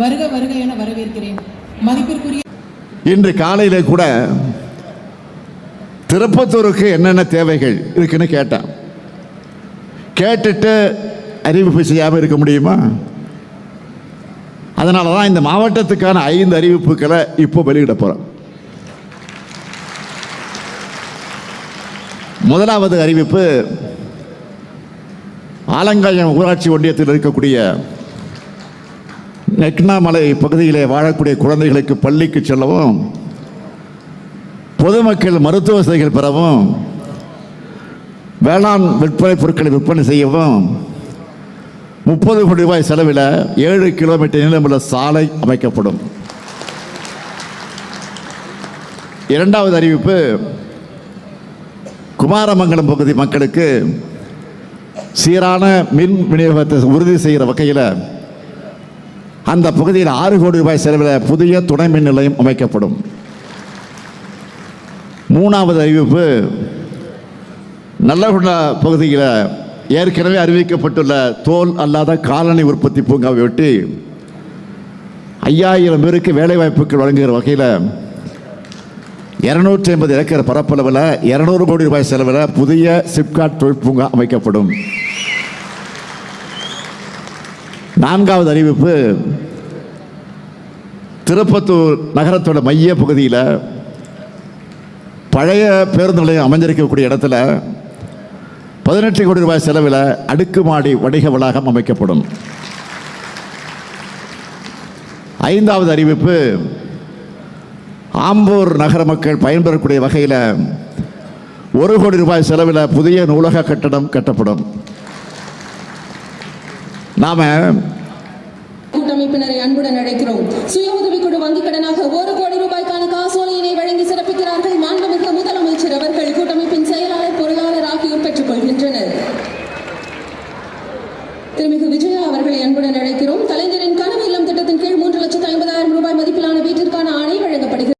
வருக வருக என வரவேற்கிறேன். மதிப்பிற்குரிய இன்று காலையில கூட திருப்பத்தூருக்கு என்னென்ன தேவைகள் இருக்குன்னு கேட்டேன். கேட்டுட்டு அறிவிப்பு செய்யாமல் இருக்க முடியுமா? அதனால தான் இந்த மாவட்டத்துக்கான ஐந்து அறிவிப்புகளை இப்போ வெளியிட போகிறோம் முதலாவது அறிவிப்பு ஆலங்காயம் ஊராட்சி ஒன்றியத்தில் இருக்கக்கூடிய நெக்னாமலை பகுதியிலே வாழக்கூடிய குழந்தைகளுக்கு பள்ளிக்கு செல்லவும் பொதுமக்கள் மருத்துவ வசதிகள் பெறவும் வேளாண் விற்பனை பொருட்களை விற்பனை செய்யவும் முப்பது கோடி ரூபாய் செலவில் ஏழு கிலோமீட்டர் நீளமுள்ள சாலை அமைக்கப்படும். இரண்டாவது அறிவிப்பு குமாரமங்கலம் பகுதி மக்களுக்கு சீரான மின் விநியோகத்தை உறுதி செய்கிற வகையில் அந்த பகுதியில் ஆறு கோடி ரூபாய் செலவில் புதிய துணை மின் நிலையம் அமைக்கப்படும். மூணாவது அறிவிப்பு நல்லகுண்டா பகுதியில் ஏற்கனவே அறிவிக்கப்பட்டுள்ள தோல் அல்லாத காலணி உற்பத்தி பூங்காவை ஒட்டி ஐயாயிரம் பேருக்கு வேலைவாய்ப்புகள் வழங்குகிற வகையில் இருநூற்றி ஐம்பது ஏக்கர் பரப்பளவில் இரநூறு கோடி ரூபாய் செலவில் புதிய சிப்காட் தொழில் பூங்கா அமைக்கப்படும். நான்காவது அறிவிப்பு திருப்பத்தூர் நகரத்தோட மைய பகுதியில் பழைய பேருந்து நிலையம் அமைஞ்சிருக்கக்கூடிய இடத்துல பதினெட்டு கோடி ரூபாய் செலவில் அடுக்குமாடி வணிக வளாகம் அமைக்கப்படும். ஐந்தாவது அறிவிப்பு ஆம்பூர் நகர மக்கள் பயன்பெறக்கூடிய வகையில் ஒரு கோடி ரூபாய் செலவில் புதிய நூலக கட்டடம் கட்டப்படும். நாம கூட்டமைப்பினரை அன்புடன் அழைக்கிறோம். சுய உதவிக்குழு வங்கிக் கடனாக ஒரு கோடி ரூபாய்க்கான காசோலையினை வழங்கி சிறப்பிக்கிறார்கள் மாண்புமிகு முதலமைச்சர் அவர்கள். கூட்டமைப்பின் செயலாளர் பொருளாளர் ஆகியோர் பெற்றுக் கொள்கின்றனர் திருமிகு விஜயா அவர்களை அன்புடன் அழைக்கிறோம்.